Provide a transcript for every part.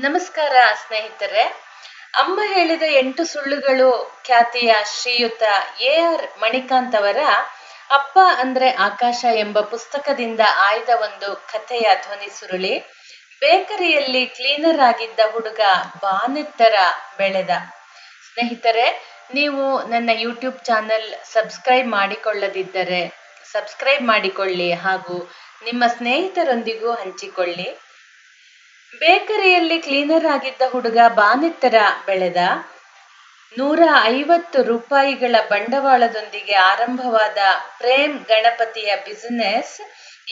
ನಮಸ್ಕಾರ ಸ್ನೇಹಿತರೆ. ಅಮ್ಮ ಹೇಳಿದ ಎಂಟು ಸುಳ್ಳುಗಳು ಖ್ಯಾತಿಯ ಶ್ರೀಯುತ ಎ ಆರ್ ಮಣಿಕಾಂತ್ ಅವರ ಅಪ್ಪ ಅಂದ್ರೆ ಆಕಾಶ ಎಂಬ ಪುಸ್ತಕದಿಂದ ಆಯ್ದ ಒಂದು ಕಥೆಯ ಧ್ವನಿ ಸುರುಳಿ, ಬೇಕರಿಯಲ್ಲಿ ಕ್ಲೀನರ್ ಆಗಿದ್ದ ಹುಡುಗ ಬಾನೆತ್ತರ ಬೆಳೆದ. ಸ್ನೇಹಿತರೆ, ನೀವು ನನ್ನ ಯೂಟ್ಯೂಬ್ ಚಾನೆಲ್ ಸಬ್ಸ್ಕ್ರೈಬ್ ಮಾಡಿಕೊಳ್ಳದಿದ್ದರೆ ಸಬ್ಸ್ಕ್ರೈಬ್ ಮಾಡಿಕೊಳ್ಳಿ ಹಾಗೂ ನಿಮ್ಮ ಸ್ನೇಹಿತರೊಂದಿಗೂ ಹಂಚಿಕೊಳ್ಳಿ. ಬೇಕರಿಯಲ್ಲಿ ಕ್ಲೀನರ್ ಆಗಿದ್ದ ಹುಡುಗ ಬಾನೆತ್ತರ ಬೆಳೆದ ನೂರ ಐವತ್ತು ರೂಪಾಯಿಗಳ ಬಂಡವಾಳದೊಂದಿಗೆ ಆರಂಭವಾದ ಪ್ರೇಮ್ ಗಣಪತಿಯ ಬಿಸಿನೆಸ್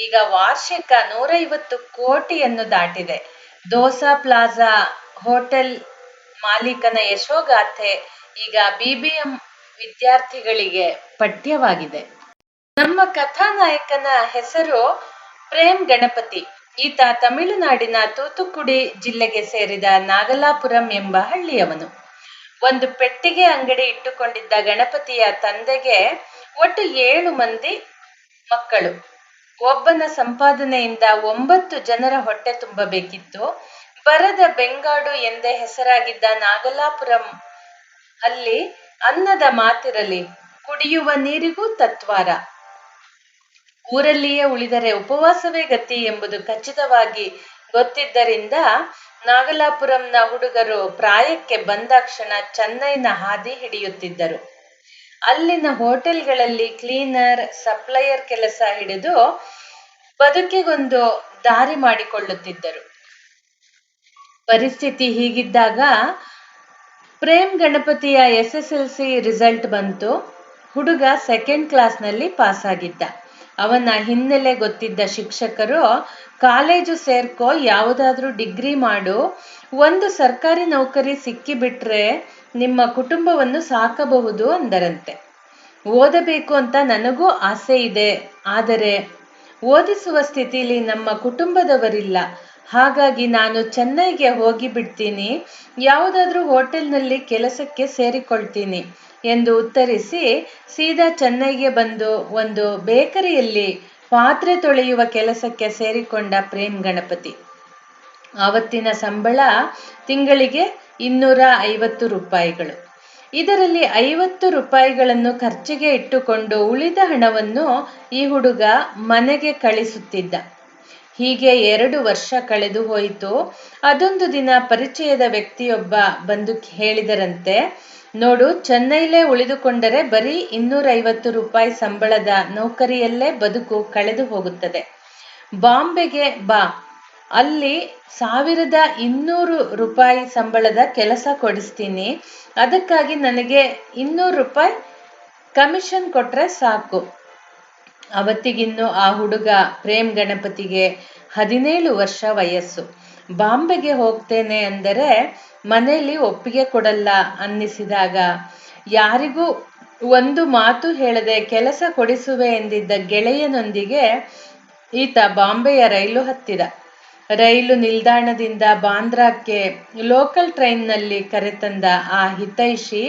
ಈಗ ವಾರ್ಷಿಕ ನೂರೈವತ್ತು ಕೋಟಿಯನ್ನು ದಾಟಿದೆ. ದೋಸಾ ಪ್ಲಾಜಾ ಹೋಟೆಲ್ ಮಾಲೀಕನ ಯಶೋಗಾಥೆ ಈಗ ಬಿಬಿಎಂ ವಿದ್ಯಾರ್ಥಿಗಳಿಗೆ ಪಠ್ಯವಾಗಿದೆ. ನಮ್ಮ ಕಥಾನಾಯಕನ ಹೆಸರು ಪ್ರೇಮ್ ಗಣಪತಿ. ಈತ ತಮಿಳುನಾಡಿನ ತೂತುಕುಡಿ ಜಿಲ್ಲೆಗೆ ಸೇರಿದ ನಾಗಲಾಪುರಂ ಎಂಬ ಹಳ್ಳಿಯವನು. ಒಂದು ಪೆಟ್ಟಿಗೆ ಅಂಗಡಿ ಇಟ್ಟುಕೊಂಡಿದ್ದ ಗಣಪತಿಯ ತಂದೆಗೆ ಒಟ್ಟು ಏಳು ಮಂದಿ ಮಕ್ಕಳು. ಒಬ್ಬನ ಸಂಪಾದನೆಯಿಂದ ಒಂಬತ್ತು ಜನರ ಹೊಟ್ಟೆ ತುಂಬಬೇಕಿತ್ತು. ಬರದ ಬೆಂಗಾಡು ಎಂದೇ ಹೆಸರಾಗಿದ್ದ ನಾಗಲಾಪುರಂ ಅಲ್ಲಿ ಅನ್ನದ ಮಾತಿರಲಿ, ಕುಡಿಯುವ ನೀರಿಗೂ ತತ್ವಾರ. ಊರಲ್ಲಿಯೇ ಉಳಿದರೆ ಉಪವಾಸವೇ ಗತಿ ಎಂಬುದು ಖಚಿತವಾಗಿ ಗೊತ್ತಿದ್ದರಿಂದ ನಾಗಲಾಪುರಂನ ಹುಡುಗರು ಪ್ರಾಯಕ್ಕೆ ಬಂದಾಕ್ಷಣ ಚೆನ್ನೈನ ಹಾದಿ ಹಿಡಿಯುತ್ತಿದ್ದರು. ಅಲ್ಲಿನ ಹೋಟೆಲ್ಗಳಲ್ಲಿ ಕ್ಲೀನರ್, ಸಪ್ಲೈಯರ್ ಕೆಲಸ ಹಿಡಿದು ಬದುಕಿಗೊಂದು ದಾರಿ ಮಾಡಿಕೊಳ್ಳುತ್ತಿದ್ದರು. ಪರಿಸ್ಥಿತಿ ಹೀಗಿದ್ದಾಗ ಪ್ರೇಮ್ ಗಣಪತಿಯ S S L C result ಬಂತು. ಹುಡುಗ ಸೆಕೆಂಡ್ ಕ್ಲಾಸ್ನಲ್ಲಿ ಪಾಸ್ ಆಗಿದ್ದ ಅವನ ಹಿನ್ನೆಲೆ ಗೊತ್ತಿದ್ದ ಶಿಕ್ಷಕರು, ಕಾಲೇಜು ಸೇರ್ಕೋ, ಯಾವುದಾದ್ರೂ ಡಿಗ್ರಿ ಮಾಡು, ಒಂದು ಸರ್ಕಾರಿ ನೌಕರಿ ಸಿಕ್ಕಿಬಿಟ್ರೆ ನಿಮ್ಮ ಕುಟುಂಬವನ್ನು ಸಾಕಬಹುದು ಅಂದರಂತೆ. ಓದಬೇಕು ಅಂತ ನನಗೂ ಆಸೆ ಇದೆ, ಆದರೆ ಓದಿಸುವ ಸ್ಥಿತಿಲಿ ನಮ್ಮ ಕುಟುಂಬದವರಿಲ್ಲ. ಹಾಗಾಗಿ ನಾನು ಚೆನ್ನೈಗೆ ಹೋಗಿ ಬಿಡ್ತೀನಿ. ಯಾವುದಾದ್ರೂ ಹೋಟೆಲ್ನಲ್ಲಿ ಕೆಲಸಕ್ಕೆ ಸೇರಿಕೊಳ್ತೀನಿ ಎಂದು ಉತ್ತರಿಸಿ ಸೀದಾ ಚೆನ್ನೈಗೆ ಬಂದು ಒಂದು ಬೇಕರಿಯಲ್ಲಿ ಪಾತ್ರೆ ತೊಳೆಯುವ ಕೆಲಸಕ್ಕೆ ಸೇರಿಕೊಂಡ ಪ್ರೇಮ್ ಗಣಪತಿ. ಆವತ್ತಿನ ಸಂಬಳ ತಿಂಗಳಿಗೆ ಇನ್ನೂರ ಐವತ್ತು ರೂಪಾಯಿಗಳು. ಇದರಲ್ಲಿ ಐವತ್ತು ರೂಪಾಯಿಗಳನ್ನು ಖರ್ಚಿಗೆ ಇಟ್ಟುಕೊಂಡು ಉಳಿದ ಹಣವನ್ನು ಈ ಹುಡುಗ ಮನೆಗೆ ಕಳಿಸುತ್ತಿದ್ದ. ಹೀಗೆ ಎರಡು ವರ್ಷ ಕಳೆದು ಹೋಯಿತು. ಅದೊಂದು ದಿನ ಪರಿಚಯದ ವ್ಯಕ್ತಿಯೊಬ್ಬ ಬಂದು ಹೇಳಿದರಂತೆ, ನೋಡು, ಚೆನ್ನೈಲೇ ಉಳಿದುಕೊಂಡರೆ ಬರೀ ಇನ್ನೂರೈವತ್ತು ರೂಪಾಯಿ ಸಂಬಳದ ನೌಕರಿಯಲ್ಲೇ ಬದುಕು ಕಳೆದು ಹೋಗುತ್ತದೆ. ಬಾಂಬೆಗೆ ಬಾ. ಅಲ್ಲಿ ಸಾವಿರದ ಇನ್ನೂರು ರೂಪಾಯಿ ಸಂಬಳದ ಕೆಲಸ ಕೊಡಿಸ್ತೀನಿ. ಅದಕ್ಕಾಗಿ ನನಗೆ ಇನ್ನೂರು ರೂಪಾಯಿ ಕಮಿಷನ್ ಕೊಟ್ರೆ ಸಾಕು. ಅವತ್ತಿಗಿನ್ನು ಆ ಹುಡುಗ ಪ್ರೇಮ್ ಗಣಪತಿಗೆ ಹದಿನೇಳು ವರ್ಷ ವಯಸ್ಸು. ಬಾಂಬೆಗೆ ಹೋಗ್ತೇನೆ ಅಂದರೆ ಮನೆಯಲ್ಲಿ ಒಪ್ಪಿಗೆ ಕೊಡಲ್ಲ ಅನ್ನಿಸಿದಾಗ, ಯಾರಿಗೂ ಒಂದು ಮಾತು ಹೇಳದೆ ಕೆಲಸ ಕೊಡಿಸುವೆ ಎಂದಿದ್ದ ಗೆಳೆಯನೊಂದಿಗೆ ಈತ ಬಾಂಬೆಯ ರೈಲು ಹತ್ತಿದ ರೈಲು ನಿಲ್ದಾಣದಿಂದ ಬಾಂದ್ರಾಕ್ಕೆ ಲೋಕಲ್ ಟ್ರೈನ್ನಲ್ಲಿ ಕರೆತಂದ ಆ ಹಿತೈಷಿ,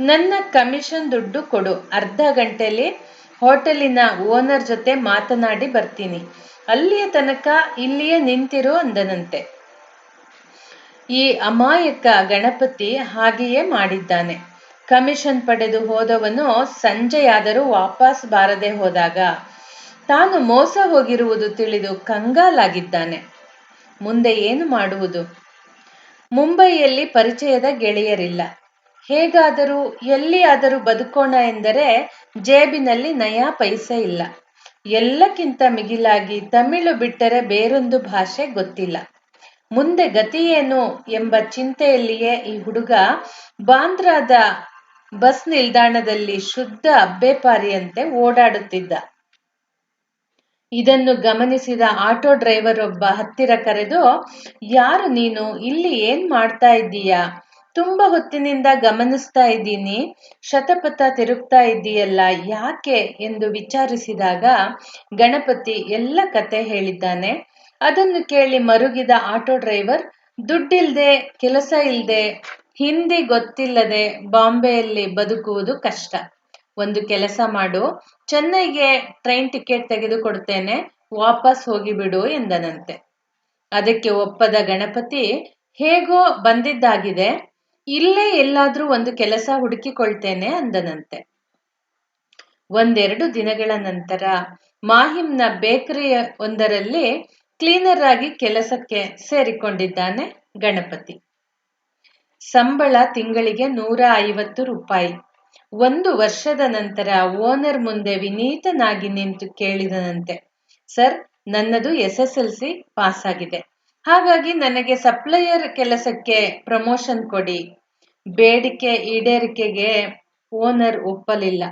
ನನ್ನ ಕಮಿಷನ್ ದುಡ್ಡು ಕೊಡು, ಅರ್ಧ ಗಂಟೆಲಿ ಹೋಟೆಲಿನ ಓನರ್ ಜೊತೆ ಮಾತನಾಡಿ ಬರ್ತೀನಿ. ಅಲ್ಲಿಯ ತನಕ ಇಲ್ಲಿಯೇ ನಿಂತಿರು ಅಂದನಂತೆ. ಈ ಅಮಾಯಕ ಗಣಪತಿ ಹಾಗೆಯೇ ಮಾಡಿದ್ದಾನೆ. ಕಮಿಷನ್ ಪಡೆದು ಹೋದವನು ಸಂಜೆಯಾದರೂ ವಾಪಸ್ ಬಾರದೆ ಹೋದಾಗ ತಾನು ಮೋಸ ಹೋಗಿರುವುದು ತಿಳಿದು ಕಂಗಾಲಾಗಿದ್ದಾನೆ. ಮುಂದೆ ಏನು ಮಾಡುವುದು? ಮುಂಬೈಯಲ್ಲಿ ಪರಿಚಯದ ಗೆಳೆಯರಿಲ್ಲ. ಹೇಗಾದರೂ ಎಲ್ಲಿಯಾದರೂ ಬದುಕೋಣ ಎಂದರೆ ಜೇಬಿನಲ್ಲಿ ನಯಾ ಪೈಸೆ ಇಲ್ಲ. ಎಲ್ಲಕ್ಕಿಂತ ಮಿಗಿಲಾಗಿ ತಮಿಳು ಬಿಟ್ಟರೆ ಬೇರೊಂದು ಭಾಷೆ ಗೊತ್ತಿಲ್ಲ. ಮುಂದೆ ಗತಿಯೇನು ಎಂಬ ಚಿಂತೆಯಲ್ಲಿಯೇ ಈ ಹುಡುಗ ಬಾಂದ್ರಾದ ಬಸ್ ನಿಲ್ದಾಣದಲ್ಲಿ ಶುದ್ಧ ಅಬ್ಬೆಪಾರಿಯಂತೆ ಓಡಾಡುತ್ತಿದ್ದ. ಇದನ್ನು ಗಮನಿಸಿದ ಆಟೋ ಡ್ರೈವರ್ ಒಬ್ಬ ಹತ್ತಿರ ಕರೆದು, ಯಾರು ನೀನು? ಇಲ್ಲಿ ಏನ್ ಮಾಡ್ತಾ ಇದ್ದೀಯಾ? ತುಂಬಾ ಹೊತ್ತಿನಿಂದ ಗಮನಿಸ್ತಾ ಇದ್ದೀನಿ. ಶತಪಥ ತಿರುಗ್ತಾ ಇದ್ದೀಯಲ್ಲ ಯಾಕೆ ಎಂದು ವಿಚಾರಿಸಿದಾಗ ಗಣಪತಿ ಎಲ್ಲ ಕತೆ ಹೇಳಿದ್ದಾನೆ. ಅದನ್ನು ಕೇಳಿ ಮರುಗಿದ ಆಟೋ ಡ್ರೈವರ್, ದುಡ್ಡಿಲ್ದೆ, ಕೆಲಸ ಇಲ್ಲದೆ ಹಿಂದಿ ಗೊತ್ತಿಲ್ಲದೆ ಬಾಂಬೆಯಲ್ಲಿ ಬದುಕುವುದು ಕಷ್ಟ. ಒಂದು ಕೆಲಸ ಮಾಡು, ಚೆನ್ನೈಗೆ ಟ್ರೈನ್ ಟಿಕೆಟ್ ತೆಗೆದುಕೊಡ್ತೇನೆ, ವಾಪಸ್ ಹೋಗಿಬಿಡು ಎಂದನಂತೆ. ಅದಕ್ಕೆ ಒಪ್ಪದ ಗಣಪತಿ, ಹೇಗೋ ಬಂದಿದ್ದಾಗಿದೆ ಇಲ್ಲೇ ಎಲ್ಲಾದ್ರೂ ಒಂದು ಕೆಲಸ ಹುಡುಕಿಕೊಳ್ತೇನೆ ಅಂದನಂತೆ. ಒಂದೆರಡು ದಿನಗಳ ನಂತರ ಮಾಹಿಮ್ನ ಬೇಕರಿಯ ಒಂದರಲ್ಲಿ ಕ್ಲೀನರ್ ಆಗಿ ಕೆಲಸಕ್ಕೆ ಸೇರಿಕೊಂಡಿದ್ದಾನೆ ಗಣಪತಿ. ಸಂಬಳ ತಿಂಗಳಿಗೆ ನೂರ ಐವತ್ತು ರೂಪಾಯಿ. ಒಂದು ವರ್ಷದ ನಂತರ ಓನರ್ ಮುಂದೆ ವಿನೀತನಾಗಿ ನಿಂತು ಕೇಳಿದನಂತೆ, ಸರ್, ನನ್ನದು S S L C pass ಆಗಿದೆ ಹಾಗಾಗಿ ನನಗೆ ಸಪ್ಲೈಯರ್ ಕೆಲಸಕ್ಕೆ ಪ್ರಮೋಷನ್ ಕೊಡಿ. ಬೇಡಿಕೆ ಈಡೇರಿಕೆಗೆ ಓನರ್ ಒಪ್ಪಲಿಲ್ಲ.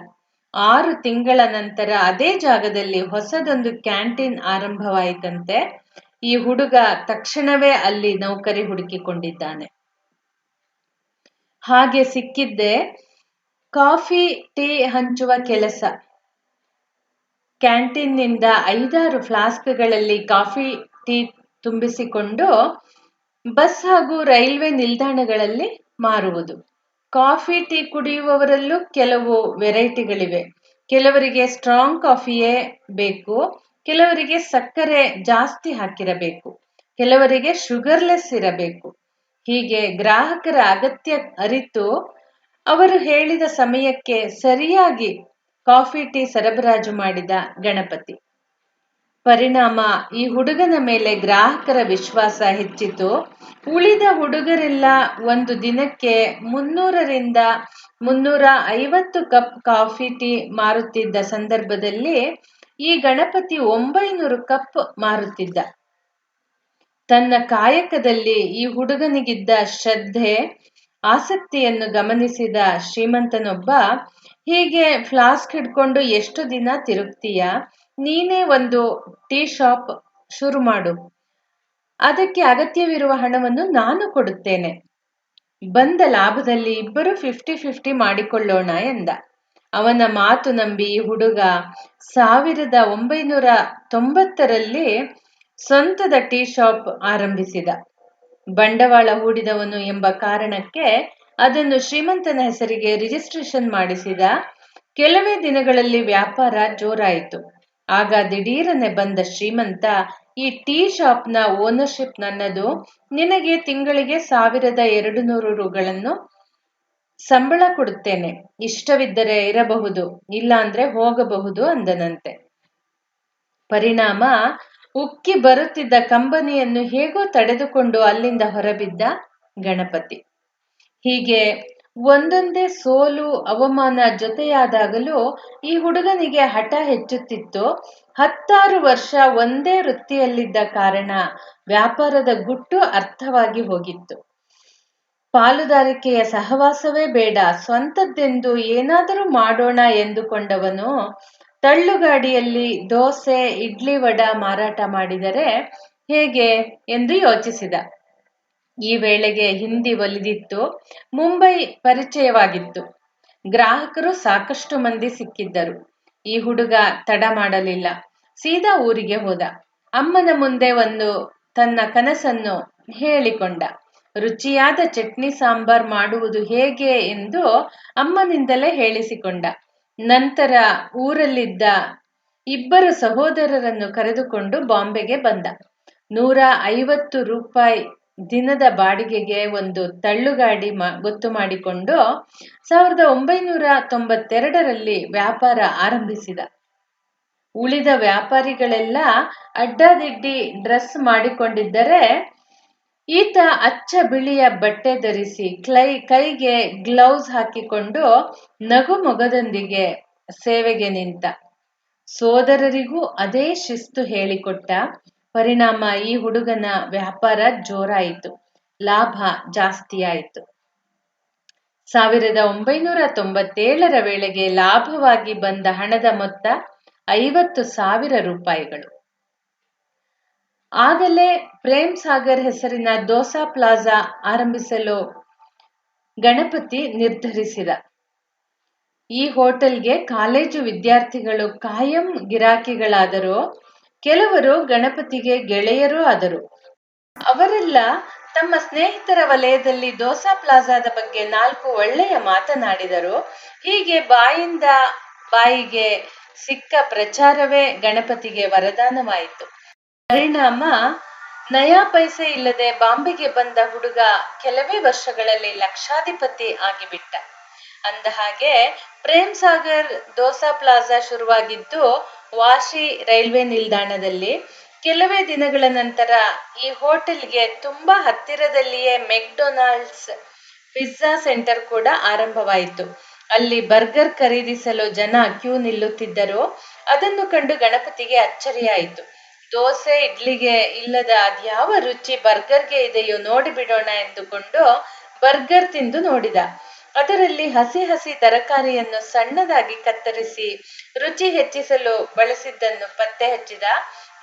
ಆರು ತಿಂಗಳ ನಂತರ ಅದೇ ಜಾಗದಲ್ಲಿ ಹೊಸದೊಂದು ಕ್ಯಾಂಟೀನ್ ಆರಂಭವಾಯಿತಂತೆ. ಈ ಹುಡುಗ ತಕ್ಷಣವೇ ಅಲ್ಲಿ ನೌಕರಿ ಹುಡುಕಿಕೊಂಡಿದ್ದಾನೆ. ಹಾಗೆ ಸಿಕ್ಕಿದ್ದೆ ಕಾಫಿ, ಟೀ ಹಂಚುವ ಕೆಲಸ. ಕ್ಯಾಂಟೀನ್ನಿಂದ ಐದಾರು ಫ್ಲಾಸ್ಕ್ಗಳಲ್ಲಿ ಕಾಫಿ, ಟೀ ತುಂಬಿಸಿಕೊಂಡು ಬಸ್ ಹಾಗೂ ರೈಲ್ವೆ ನಿಲ್ದಾಣಗಳಲ್ಲಿ ಮಾರುವುದು. ಕಾಫಿ, ಟೀ ಕುಡಿಯುವವರಲ್ಲೂ ಕೆಲವು ವೆರೈಟಿಗಳಿವೆ. ಕೆಲವರಿಗೆ ಸ್ಟ್ರಾಂಗ್ ಕಾಫಿಯೇ ಬೇಕು, ಕೆಲವರಿಗೆ ಸಕ್ಕರೆ ಜಾಸ್ತಿ ಹಾಕಿರಬೇಕು, ಕೆಲವರಿಗೆ ಶುಗರ್ಲೆಸ್ ಇರಬೇಕು. ಹೀಗೆ ಗ್ರಾಹಕರ ಅಗತ್ಯ ಅರಿತು ಅವರು ಹೇಳಿದ ಸಮಯಕ್ಕೆ ಸರಿಯಾಗಿ ಕಾಫಿ, ಟೀ ಸರಬರಾಜು ಮಾಡಿದ ಗಣಪತಿ. ಪರಿಣಾಮ ಈ ಹುಡುಗನ ಮೇಲೆ ಗ್ರಾಹಕರ ವಿಶ್ವಾಸ ಹೆಚ್ಚಿತು. ಉಳಿದ ಹುಡುಗರೆಲ್ಲ ಒಂದು ದಿನಕ್ಕೆ ಮುನ್ನೂರರಿಂದ ಮುನ್ನೂರ ಐವತ್ತು ಕಪ್ ಕಾಫಿ ಟೀ ಮಾರುತ್ತಿದ್ದ ಸಂದರ್ಭದಲ್ಲಿ ಈ ಗಣಪತಿ ಒಂಬೈನೂರು ಕಪ್ ಮಾರುತ್ತಿದ್ದ. ತನ್ನ ಕಾಯಕದಲ್ಲಿ ಈ ಹುಡುಗನಿಗಿದ್ದ ಶ್ರದ್ಧೆ, ಆಸಕ್ತಿಯನ್ನು ಗಮನಿಸಿದ ಶ್ರೀಮಂತನೊಬ್ಬ, ಹೀಗೆ ಫ್ಲಾಸ್ಕ್ ಹಿಡ್ಕೊಂಡು ಎಷ್ಟು ದಿನ ತಿರುಗ್ತೀಯ? ನೀನೇ ಒಂದು ಟೀ ಶಾಪ್ ಶುರು ಮಾಡು. ಅದಕ್ಕೆ ಅಗತ್ಯವಿರುವ ಹಣವನ್ನು ನಾನು ಕೊಡುತ್ತೇನೆ. ಬಂದ ಲಾಭದಲ್ಲಿ ಇಬ್ಬರು ಫಿಫ್ಟಿ ಫಿಫ್ಟಿ ಮಾಡಿಕೊಳ್ಳೋಣ ಎಂದ. ಅವನ ಮಾತು ನಂಬಿ ಹುಡುಗ ಸಾವಿರದ ಒಂಬೈನೂರ ತೊಂಬತ್ತರಲ್ಲಿ ಸ್ವಂತದ ಟೀ ಶಾಪ್ ಆರಂಭಿಸಿದ. ಬಂಡವಾಳ ಹೂಡಿದವನು ಎಂಬ ಕಾರಣಕ್ಕೆ ಅದನ್ನು ಶ್ರೀಮಂತನ ಹೆಸರಿಗೆ ರಿಜಿಸ್ಟ್ರೇಷನ್ ಮಾಡಿಸಿದ. ಕೆಲವೇ ದಿನಗಳಲ್ಲಿ ವ್ಯಾಪಾರ ಜೋರಾಯಿತು. ಆಗ ದಿಢೀರನೆ ಬಂದ ಶ್ರೀಮಂತ, ಈ ಟೀ ಶಾಪ್ನ ಓನರ್ಶಿಪ್ ನನ್ನದು. ನಿನಗೆ ತಿಂಗಳಿಗೆ ಸಾವಿರದ ಎರಡು ನೂರು ರುಗಳನ್ನು ಸಂಬಳ ಕೊಡುತ್ತೇನೆ. ಇಷ್ಟವಿದ್ದರೆ ಇರಬಹುದು, ಇಲ್ಲಾಂದ್ರೆ ಹೋಗಬಹುದು ಅಂದನಂತೆ. ಪರಿಣಾಮ, ಉಕ್ಕಿ ಬರುತ್ತಿದ್ದ ಕಂಬನಿಯನ್ನು ಹೇಗೋ ತಡೆದುಕೊಂಡು ಅಲ್ಲಿಂದ ಹೊರಬಿದ್ದ ಗಣಪತಿ. ಹೀಗೆ ಒಂದೊಂದೇ ಸೋಲು ಅವಮಾನ ಜೊತೆಯಾದಾಗಲೂ ಈ ಹುಡುಗನಿಗೆ ಹಠ ಹೆಚ್ಚುತ್ತಿತ್ತು. ಹತ್ತಾರು ವರ್ಷ ಒಂದೇ ವೃತ್ತಿಯಲ್ಲಿದ್ದ ಕಾರಣ ವ್ಯಾಪಾರದ ಗುಟ್ಟು ಅರ್ಥವಾಗಿ ಹೋಗಿತ್ತು. ಪಾಲುದಾರಿಕೆಯ ಸಹವಾಸವೇ ಬೇಡ, ಸ್ವಂತದ್ದೆಂದು ಏನಾದರೂ ಮಾಡೋಣ ಎಂದುಕೊಂಡವನು ತಳ್ಳುಗಾಡಿಯಲ್ಲಿ ದೋಸೆ, ಇಡ್ಲಿ ವಡ ಮಾರಾಟ ಮಾಡಿದರೆ ಹೇಗೆ ಎಂದು ಯೋಚಿಸಿದ. ಈ ವೇಳೆಗೆ ಹಿಂದಿ ಒಲಿದಿತ್ತು. ಮುಂಬೈ ಪರಿಚಯವಾಗಿತ್ತು. ಗ್ರಾಹಕರು ಸಾಕಷ್ಟು ಮಂದಿ ಸಿಕ್ಕಿದ್ದರು. ಈ ಹುಡುಗ ತಡ ಮಾಡಲಿಲ್ಲ. ಸೀದಾ ಊರಿಗೆ ಹೋದ. ಅಮ್ಮನ ಮುಂದೆ ಒಂದು ತನ್ನ ಕನಸನ್ನು ಹೇಳಿಕೊಂಡ. ರುಚಿಯಾದ ಚಟ್ನಿ ಸಾಂಬಾರ್ ಮಾಡುವುದು ಹೇಗೆ ಎಂದು ಅಮ್ಮನಿಂದಲೇ ಹೇಳಿಸಿಕೊಂಡ. ನಂತರ ಊರಲ್ಲಿದ್ದ ಇಬ್ಬರು ಸಹೋದರರನ್ನು ಕರೆದುಕೊಂಡು ಬಾಂಬೆಗೆ ಬಂದ. ನೂರ ಐವತ್ತು ರೂಪಾಯಿ ದಿನದ ಬಾಡಿಗೆಗೆ ಒಂದು ತಳ್ಳುಗಾಡಿ ಮ, ಗೊತ್ತು ಮಾಡಿಕೊಂಡು ಸಾವಿರದ ಒಂಬೈನೂರ ತೊಂಬತ್ತೆರಡರಲ್ಲಿ ವ್ಯಾಪಾರ ಆರಂಭಿಸಿದ. ಉಳಿದ ವ್ಯಾಪಾರಿಗಳೆಲ್ಲ ಅಡ್ಡಾದಿಡ್ಡಿ ಡ್ರೆಸ್ ಮಾಡಿಕೊಂಡಿದ್ದರೆ ಈತ ಅಚ್ಚ ಬಿಳಿಯ ಬಟ್ಟೆ ಧರಿಸಿ ಕ್ಲೈ, ಕೈಗೆ ಗ್ಲೌಸ್ ಹಾಕಿಕೊಂಡು ನಗು ಮೊಗದೊಂದಿಗೆ ಸೇವೆಗೆ ನಿಂತ. ಸೋದರರಿಗೂ ಅದೇ ಶಿಸ್ತು ಹೇಳಿಕೊಟ್ಟ. ಪರಿಣಾಮ ಈ ಹುಡುಗನ ವ್ಯಾಪಾರ ಜೋರಾಯಿತು, ಲಾಭ ಜಾಸ್ತಿಯಾಯಿತು. ಸಾವಿರದ ಒಂಬೈನೂರ ತೊಂಬತ್ತೇಳರ ವೇಳೆಗೆ ಲಾಭವಾಗಿ ಬಂದ ಹಣದ ಮೊತ್ತ ಐವತ್ತು ಸಾವಿರ ರೂಪಾಯಿಗಳು. ಆಗಲೇ ಪ್ರೇಮ್ ಸಾಗರ್ ಹೆಸರಿನ ದೋಸಾ ಪ್ಲಾಜಾ ಆರಂಭಿಸಲು ಗಣಪತಿ ನಿರ್ಧರಿಸಿದ. ಈ ಹೋಟೆಲ್ಗೆ ಕಾಲೇಜು ವಿದ್ಯಾರ್ಥಿಗಳು ಕಾಯಂ ಗಿರಾಕಿಗಳಾದರೂ ಕೆಲವರು ಗಣಪತಿಗೆ ಗೆಳೆಯರೂ ಆದರು. ಅವರೆಲ್ಲ ತಮ್ಮ ಸ್ನೇಹಿತರ ವಲಯದಲ್ಲಿ ದೋಸಾ ಪ್ಲಾಜಾದ ಬಗ್ಗೆ ನಾಲ್ಕು ಒಳ್ಳೆಯ ಮಾತನಾಡಿದರು. ಹೀಗೆ ಬಾಯಿಂದ ಬಾಯಿಗೆ ಸಿಕ್ಕ ಪ್ರಚಾರವೇ ಗಣಪತಿಗೆ ವರದಾನವಾಯಿತು. ಪರಿಣಾಮ, ನಯಾ ಪೈಸೆ ಇಲ್ಲದೆ ಬಾಂಬೆಗೆ ಬಂದ ಹುಡುಗ ಕೆಲವೇ ವರ್ಷಗಳಲ್ಲಿ ಲಕ್ಷಾಧಿಪತಿ ಆಗಿಬಿಟ್ಟ. ಅಂದ ಹಾಗೆ ಪ್ರೇಮ್ ಸಾಗರ್ ದೋಸಾ ಪ್ಲಾಜಾ ಶುರುವಾಗಿದ್ದು ವಾಶಿ ರೈಲ್ವೆ ನಿಲ್ದಾಣದಲ್ಲಿ ಕೆಲವೇ ದಿನಗಳ ನಂತರ ಈ ಹೋಟೆಲ್ಗೆ ತುಂಬಾ ಹತ್ತಿರದಲ್ಲಿಯೇ ಮೆಕ್ಡೊನಾಲ್ಡ್ಸ್ ಪಿಜ್ಜಾ ಸೆಂಟರ್ ಕೂಡ ಆರಂಭವಾಯಿತು. ಅಲ್ಲಿ ಬರ್ಗರ್ ಖರೀದಿಸಲು ಜನ ಕ್ಯೂ ನಿಲ್ಲುತ್ತಿದ್ದರು ಅದನ್ನು ಕಂಡು ಗಣಪತಿಗೆ ಅಚ್ಚರಿಯಾಯಿತು. ದೋಸೆ, ಇಡ್ಲಿಗೆ ಇಲ್ಲದ ಅದ್ಯಾವ ರುಚಿ ಬರ್ಗರ್ಗೆ ಇದೆಯೋ ನೋಡಿಬಿಡೋಣ ಎಂದುಕೊಂಡು ಬರ್ಗರ್ ತಿಂದು ನೋಡಿದ. ಅದರಲ್ಲಿ ಹಸಿ ಹಸಿ ತರಕಾರಿಯನ್ನು ಸಣ್ಣದಾಗಿ ಕತ್ತರಿಸಿ ರುಚಿ ಹೆಚ್ಚಿಸಲು ಬಳಸಿದ್ದನ್ನು ಪತ್ತೆ ಹಚ್ಚಿದ,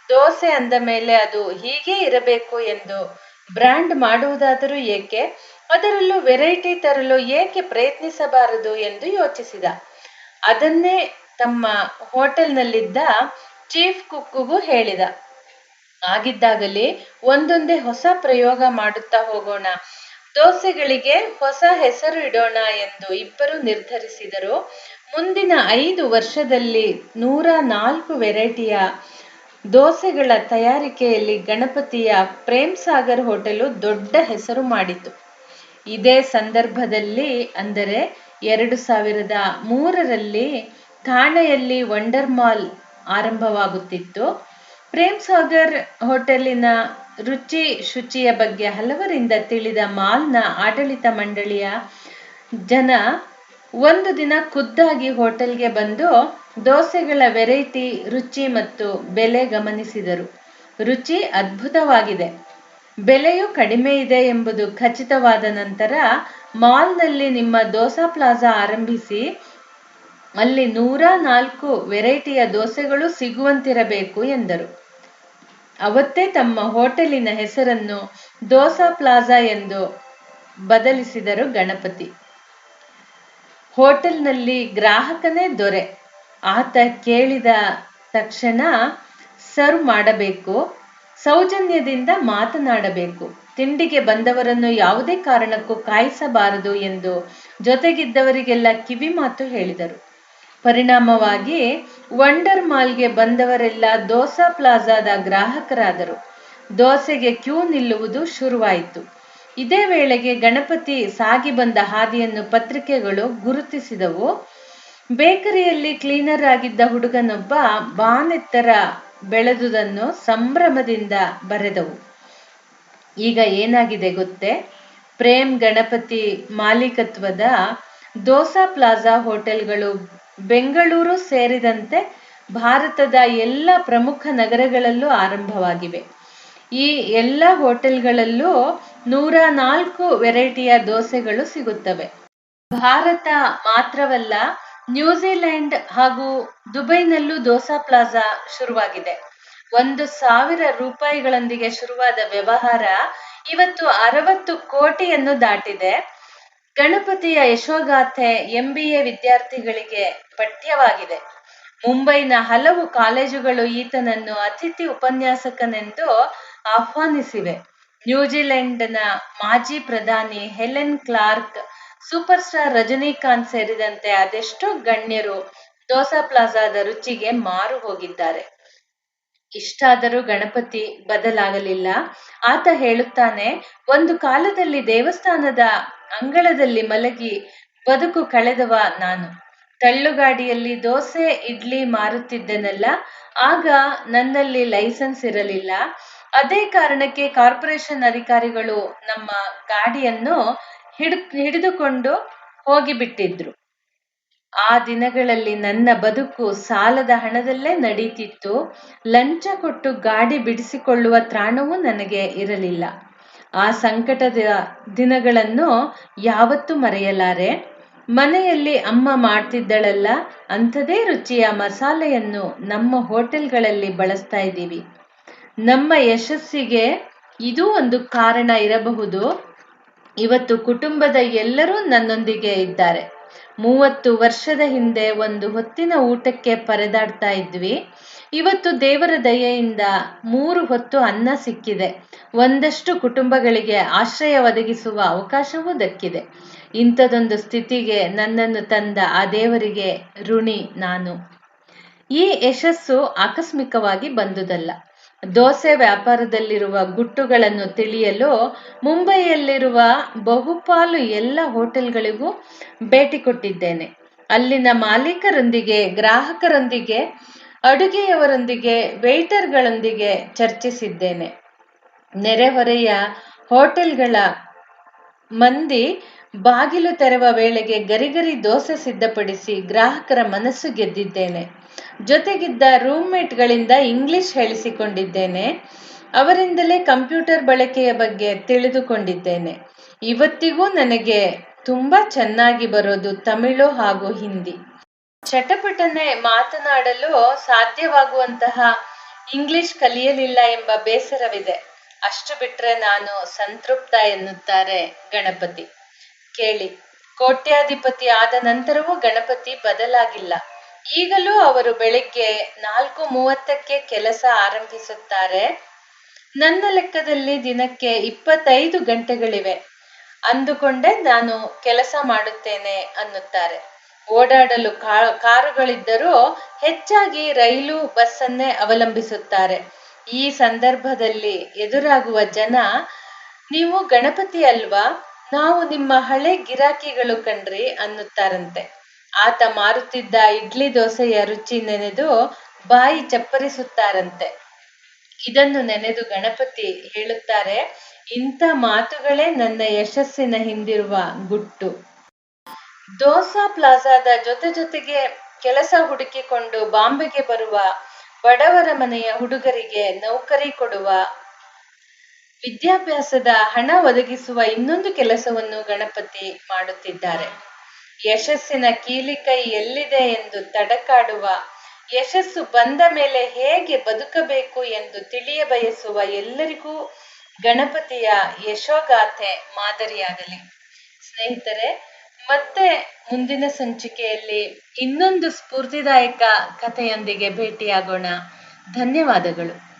ದೋಸೆ ಅಂದ ಮೇಲೆ ಅದು ಹೀಗೆ ಇರಬೇಕು ಎಂದು ಬ್ರ್ಯಾಂಡ್ ಮಾಡುವುದಾದರೂ ಏಕೆ? ಅದರಲ್ಲೂ ವೆರೈಟಿ ತರಲು ಏಕೆ ಪ್ರಯತ್ನಿಸಬಾರದು ಎಂದು ಯೋಚಿಸಿದ. ಅದನ್ನೇ ತಮ್ಮ ಹೋಟೆಲ್ನಲ್ಲಿದ್ದ ಚೀಫ್ ಕುಕ್ಕುಗೂ ಹೇಳಿದ. ಆಗಿದ್ದಾಗಲೇ ಒಂದೊಂದೇ ಹೊಸ ಪ್ರಯೋಗ ಮಾಡುತ್ತಾ ಹೋಗೋಣ. ದೋಸೆಗಳಿಗೆ ಹೊಸ ಹೆಸರು ಇಡೋಣ ಎಂದು ಇಬ್ಬರು ನಿರ್ಧರಿಸಿದರು. ಮುಂದಿನ ಐದು ವರ್ಷದಲ್ಲಿ ನೂರ ನಾಲ್ಕು ವೆರೈಟಿಯ ದೋಸೆಗಳ ತಯಾರಿಕೆಯಲ್ಲಿ ಗಣಪತಿಯ ಪ್ರೇಮ್ ಸಾಗರ್ ಹೋಟೆಲು ದೊಡ್ಡ ಹೆಸರು ಮಾಡಿತು. ಇದೇ ಸಂದರ್ಭದಲ್ಲಿ ಅಂದರೆ ಎರಡು ಸಾವಿರದ ಮೂರರಲ್ಲಿ ಥಾಣೆಯಲ್ಲಿ ವಂಡರ್ ಮಾಲ್ ಆರಂಭವಾಗುತ್ತಿತ್ತು. ಪ್ರೇಮ್ ಸಾಗರ್ ಹೋಟೆಲಿನ ರುಚಿ ಶುಚಿಯ ಬಗ್ಗೆ ಹಲವರಿಂದ ತಿಳಿದ ಮಾಲ್ನ ಆಡಳಿತ ಮಂಡಳಿಯ ಜನ ಒಂದು ದಿನ ಖುದ್ದಾಗಿ ಹೋಟೆಲ್ಗೆ ಬಂದು ದೋಸೆಗಳ ವೆರೈಟಿ, ರುಚಿ ಮತ್ತು ಬೆಲೆ ಗಮನಿಸಿದರು. ರುಚಿ ಅದ್ಭುತವಾಗಿದೆ. ಬೆಲೆಯೂ ಕಡಿಮೆ ಇದೆ ಎಂಬುದು ಖಚಿತವಾದ ನಂತರ ಮಾಲ್ನಲ್ಲಿ ನಿಮ್ಮ ದೋಸಾ ಪ್ಲಾಜಾ ಆರಂಭಿಸಿ, ಅಲ್ಲಿ ನೂರ ನಾಲ್ಕು ವೆರೈಟಿಯ ದೋಸೆಗಳು ಸಿಗುವಂತಿರಬೇಕು ಎಂದರು. ಅವತ್ತೇ ತಮ್ಮ ಹೋಟೆಲಿನ ಹೆಸರನ್ನು ದೋಸಾ ಪ್ಲಾಜಾ ಎಂದು ಬದಲಿಸಿದರು ಗಣಪತಿ. ಹೋಟೆಲ್ನಲ್ಲಿ ಗ್ರಾಹಕನೇ ದೊರೆ. ಆತ ಕೇಳಿದ ತಕ್ಷಣ, ಸರ್ವ್ ಮಾಡಬೇಕು. ಸೌಜನ್ಯದಿಂದ ಮಾತನಾಡಬೇಕು. ತಿಂಡಿಗೆ ಬಂದವರನ್ನು ಯಾವುದೇ ಕಾರಣಕ್ಕೂ ಕಾಯಿಸಬಾರದು ಎಂದು ಜೊತೆಗಿದ್ದವರಿಗೆಲ್ಲ ಕಿವಿ ಮಾತು ಹೇಳಿದರು. ಪರಿಣಾಮವಾಗಿ ವಂಡರ್ ಮಾಲ್ಗೆ ಬಂದವರೆಲ್ಲ ದೋಸಾ ಪ್ಲಾಜಾದ ಗ್ರಾಹಕರಾದರು. ದೋಸೆಗೆ ಕ್ಯೂ ನಿಲ್ಲುವುದು ಶುರುವಾಯಿತು. ಇದೇ ವೇಳೆಗೆ ಗಣಪತಿ ಸಾಗಿ ಬಂದ ಹಾದಿಯನ್ನು ಪತ್ರಿಕೆಗಳು ಗುರುತಿಸಿದವು. ಬೇಕರಿಯಲ್ಲಿ ಕ್ಲೀನರ್ ಆಗಿದ್ದ ಹುಡುಗನೊಬ್ಬ ಬಾನೆತ್ತರ ಬೆಳೆದುದನ್ನು ಸಂಭ್ರಮದಿಂದ ಬರೆದವು. ಈಗ ಏನಾಗಿದೆ ಗೊತ್ತೇ? ಪ್ರೇಮ್ ಗಣಪತಿ ಮಾಲೀಕತ್ವದ ದೋಸಾ ಪ್ಲಾಜಾ ಹೋಟೆಲ್ಗಳು ಬೆಂಗಳೂರು ಸೇರಿದಂತೆ ಭಾರತದ ಎಲ್ಲ ಪ್ರಮುಖ ನಗರಗಳಲ್ಲೂ ಆರಂಭವಾಗಿವೆ. ಈ ಎಲ್ಲ ಹೋಟೆಲ್ಗಳಲ್ಲೂ ನೂರ ನಾಲ್ಕು ವೆರೈಟಿಯ ದೋಸೆಗಳು ಸಿಗುತ್ತವೆ. ಭಾರತ ಮಾತ್ರವಲ್ಲ, ನ್ಯೂಜಿಲೆಂಡ್ ಹಾಗೂ ದುಬೈನಲ್ಲೂ ದೋಸಾ ಪ್ಲಾಜಾ ಶುರುವಾಗಿದೆ. ಒಂದು ಸಾವಿರ ರೂಪಾಯಿಗಳೊಂದಿಗೆ ಶುರುವಾದ ವ್ಯವಹಾರ ಇವತ್ತು ಅರವತ್ತು ಕೋಟಿಯನ್ನು ದಾಟಿದೆ. ಗಣಪತಿಯ ಯಶೋಗಾಥೆ ಎಂಬಿಎ ವಿದ್ಯಾರ್ಥಿಗಳಿಗೆ ಪಠ್ಯವಾಗಿದೆ. ಮುಂಬೈನ ಹಲವು ಕಾಲೇಜುಗಳು ಈತನನ್ನು ಅತಿಥಿ ಉಪನ್ಯಾಸಕನೆಂದು ಆಹ್ವಾನಿಸಿವೆ. ನ್ಯೂಜಿಲೆಂಡ್ನ ಮಾಜಿ ಪ್ರಧಾನಿ Helen Clark super star Rajinikanth ಸೇರಿದಂತೆ ಅದೆಷ್ಟೋ ಗಣ್ಯರು ದೋಸಾ ಪ್ಲಾಜಾದ ರುಚಿಗೆ ಮಾರು ಹೋಗಿದ್ದಾರೆ. ಇಷ್ಟಾದರೂ ಗಣಪತಿ ಬದಲಾಗಲಿಲ್ಲ. ಆತ ಹೇಳುತ್ತಾನೆ, ಒಂದು ಕಾಲದಲ್ಲಿ ದೇವಸ್ಥಾನದ ಅಂಗಳದಲ್ಲಿ ಮಲಗಿ ಬದುಕು ಕಳೆದವ ನಾನು. ತಳ್ಳುಗಾಡಿಯಲ್ಲಿ ದೋಸೆ, ಇಡ್ಲಿ ಮಾರುತ್ತಿದ್ದೆನಲ್ಲ, ಆಗ ನನ್ನಲ್ಲಿ ಲೈಸೆನ್ಸ್ ಇರಲಿಲ್ಲ. ಅದೇ ಕಾರಣಕ್ಕೆ ಕಾರ್ಪೊರೇಷನ್ ಅಧಿಕಾರಿಗಳು ನಮ್ಮ ಗಾಡಿಯನ್ನು ಹಿಡ್, ಹಿಡಿದುಕೊಂಡು ಹೋಗಿಬಿಟ್ಟಿದ್ರು. ಆ ದಿನಗಳಲ್ಲಿ ನನ್ನ ಬದುಕು ಸಾಲದ ಹಣದಲ್ಲೇ ನಡೀತಿತ್ತು. ಲಂಚ ಕೊಟ್ಟು ಗಾಡಿ ಬಿಡಿಸಿಕೊಳ್ಳುವ ತ್ರಾಣವೂ ನನಗೆ ಇರಲಿಲ್ಲ. ಆ ಸಂಕಟದ ದಿನಗಳನ್ನು ಯಾವತ್ತೂ ಮರೆಯಲಾರೆ. ಮನೆಯಲ್ಲಿ ಅಮ್ಮ ಮಾಡ್ತಿದ್ದಳಲ್ಲ, ಅಂಥದೇ ರುಚಿಯ ಮಸಾಲೆಯನ್ನು ನಮ್ಮ ಹೋಟೆಲ್ಗಳಲ್ಲಿ ಬಳಸ್ತಾ ಇದ್ದೀವಿ. ನಮ್ಮ ಯಶಸ್ಸಿಗೆ ಇದೂ ಒಂದು ಕಾರಣ ಇರಬಹುದು. ಇವತ್ತು ಕುಟುಂಬದ ಎಲ್ಲರೂ ನನ್ನೊಂದಿಗೆ ಇದ್ದಾರೆ. ಮೂವತ್ತು ವರ್ಷದ ಹಿಂದೆ ಒಂದು ಹೊತ್ತಿನ ಊಟಕ್ಕೆ ಪರದಾಡ್ತಾ ಇದ್ವಿ. ಇವತ್ತು ದೇವರ ದಯೆಯಿಂದ ಮೂರು ಹೊತ್ತು ಅನ್ನ ಸಿಕ್ಕಿದೆ. ಒಂದಷ್ಟು ಕುಟುಂಬಗಳಿಗೆ ಆಶ್ರಯ ಒದಗಿಸುವ ಅವಕಾಶವೂ ದಕ್ಕಿದೆ. ಇಂಥದೊಂದು ಸ್ಥಿತಿಗೆ ನನ್ನನ್ನು ತಂದ ಆ ದೇವರಿಗೆ ಋಣಿ ನಾನು. ಈ ಯಶಸ್ಸು ಆಕಸ್ಮಿಕವಾಗಿ ಬಂದುದಲ್ಲ. ದೋಸೆ ವ್ಯಾಪಾರದಲ್ಲಿರುವ ಗುಟ್ಟುಗಳನ್ನು ತಿಳಿಯಲು ಮುಂಬೈಯಲ್ಲಿರುವ ಬಹುಪಾಲು ಎಲ್ಲ ಹೋಟೆಲ್ಗಳಿಗೂ ಭೇಟಿ ಕೊಟ್ಟಿದ್ದೇನೆ. ಅಲ್ಲಿನ ಮಾಲೀಕರೊಂದಿಗೆ, ಗ್ರಾಹಕರೊಂದಿಗೆ, ಅಡುಗೆಯವರೊಂದಿಗೆ, ವೇಟರ್ಗಳೊಂದಿಗೆ ಚರ್ಚಿಸಿದ್ದೇನೆ. ನೆರೆಹೊರೆಯ ಹೋಟೆಲ್ಗಳ ಮಂದಿ ಬಾಗಿಲು ತೆರವ ವೇಳೆಗೆ ಗರಿಗರಿ ದೋಸೆ ಸಿದ್ಧಪಡಿಸಿ ಗ್ರಾಹಕರ ಮನಸ್ಸು ಗೆದ್ದಿದ್ದೇನೆ. ಜೊತೆಗಿದ್ದ ರೂಮ್ಮೇಟ್ಗಳಿಂದ ಇಂಗ್ಲಿಷ್ ಹೇಳಿಸಿಕೊಂಡಿದ್ದೇನೆ. ಅವರಿಂದಲೇ ಕಂಪ್ಯೂಟರ್ ಬಳಕೆಯ ಬಗ್ಗೆ ತಿಳಿದುಕೊಂಡಿದ್ದೇನೆ. ಇವತ್ತಿಗೂ ನನಗೆ ತುಂಬ ಚೆನ್ನಾಗಿ ಬರೋದು ತಮಿಳು ಹಾಗೂ ಹಿಂದಿ. ಚಟಪಟನೆ ಮಾತನಾಡಲು ಸಾಧ್ಯವಾಗುವಂತಹ ಇಂಗ್ಲಿಷ್ ಕಲಿಯಲಿಲ್ಲ ಎಂಬ ಬೇಸರವಿದೆ. ಅಷ್ಟು ಬಿಟ್ರೆ ನಾನು ಸಂತೃಪ್ತ ಎನ್ನುತ್ತಾರೆ ಗಣಪತಿ. ಕೇಳಿ, ಕೋಟ್ಯಾಧಿಪತಿ ಆದ ನಂತರವೂ ಗಣಪತಿ ಬದಲಾಗಿಲ್ಲ. ಈಗಲೂ ಅವರು ಬೆಳಿಗ್ಗೆ ನಾಲ್ಕು ಮೂವತ್ತಕ್ಕೆ ಕೆಲಸ ಆರಂಭಿಸುತ್ತಾರೆ. ನನ್ನ ಲೆಕ್ಕದಲ್ಲಿ ದಿನಕ್ಕೆ ಇಪ್ಪತ್ತೈದು ಗಂಟೆಗಳಿವೆ. ಅಂದುಕೊಂಡೆ ನಾನು ಕೆಲಸ ಮಾಡುತ್ತೇನೆ ಅನ್ನುತ್ತಾರೆ. ಓಡಾಡಲು ಕಾರುಗಳಿದ್ದರೂ ಹೆಚ್ಚಾಗಿ ರೈಲು ಬಸ್ಸನ್ನೇ ಅವಲಂಬಿಸುತ್ತಾರೆ. ಈ ಸಂದರ್ಭದಲ್ಲಿ ಎದುರಾಗುವ ಜನ, ನೀವು ಗಣಪತಿ ಅಲ್ವಾ? ನಾವು ನಿಮ್ಮ ಹಳೆ ಗಿರಾಕಿಗಳು ಕಣ್ರಿ ಅನ್ನುತ್ತಾರಂತೆ. ಆತ ಮಾರುತ್ತಿದ್ದ ಇಡ್ಲಿ ದೋಸೆಯ ರುಚಿ ನೆನೆದು ಬಾಯಿ ಚಪ್ಪರಿಸುತ್ತಾರಂತೆ. ಇದನ್ನು ನೆನೆದು ಗಣಪತಿ ಹೇಳುತ್ತಾರೆ, ಇಂಥ ಮಾತುಗಳೇ ನನ್ನ ಯಶಸ್ಸಿನ ಹಿಂದಿರುವ ಗುಟ್ಟು. ದೋಸಾ ಪ್ಲಾಜಾದ ಜೊತೆ ಜೊತೆಗೆ ಕೆಲಸ ಹುಡುಕಿಕೊಂಡು ಬಾಂಬೆಗೆ ಬರುವ ಬಡವರ ಮನೆಯ ಹುಡುಗರಿಗೆ ನೌಕರಿ ಕೊಡುವ ವಿದ್ಯಾಭ್ಯಾಸದ ಹಣ ಒದಗಿಸುವ ಇನ್ನೊಂದು ಕೆಲಸವನ್ನು ಗಣಪತಿ ಮಾಡುತ್ತಿದ್ದಾರೆ. ಯಶಸ್ಸಿನ ಕೀಲಿಕೈ ಎಲ್ಲಿದೆ ಎಂದು ತಡಕಾಡುವ ಯಶಸ್ಸು ಬಂದ ಮೇಲೆ ಹೇಗೆ ಬದುಕಬೇಕು ಎಂದು ತಿಳಿಯ ಬಯಸುವ ಎಲ್ಲರಿಗೂ ಗಣಪತಿಯ ಯಶೋಗಾಥೆ ಮಾದರಿಯಾಗಲಿ. ಸ್ನೇಹಿತರೆ, ಮತ್ತೆ ಮುಂದಿನ ಸಂಚಿಕೆಯಲ್ಲಿ ಇನ್ನೊಂದು ಸ್ಫೂರ್ತಿದಾಯಕ ಕಥೆಯೊಂದಿಗೆ ಭೇಟಿಯಾಗೋಣ. ಧನ್ಯವಾದಗಳು.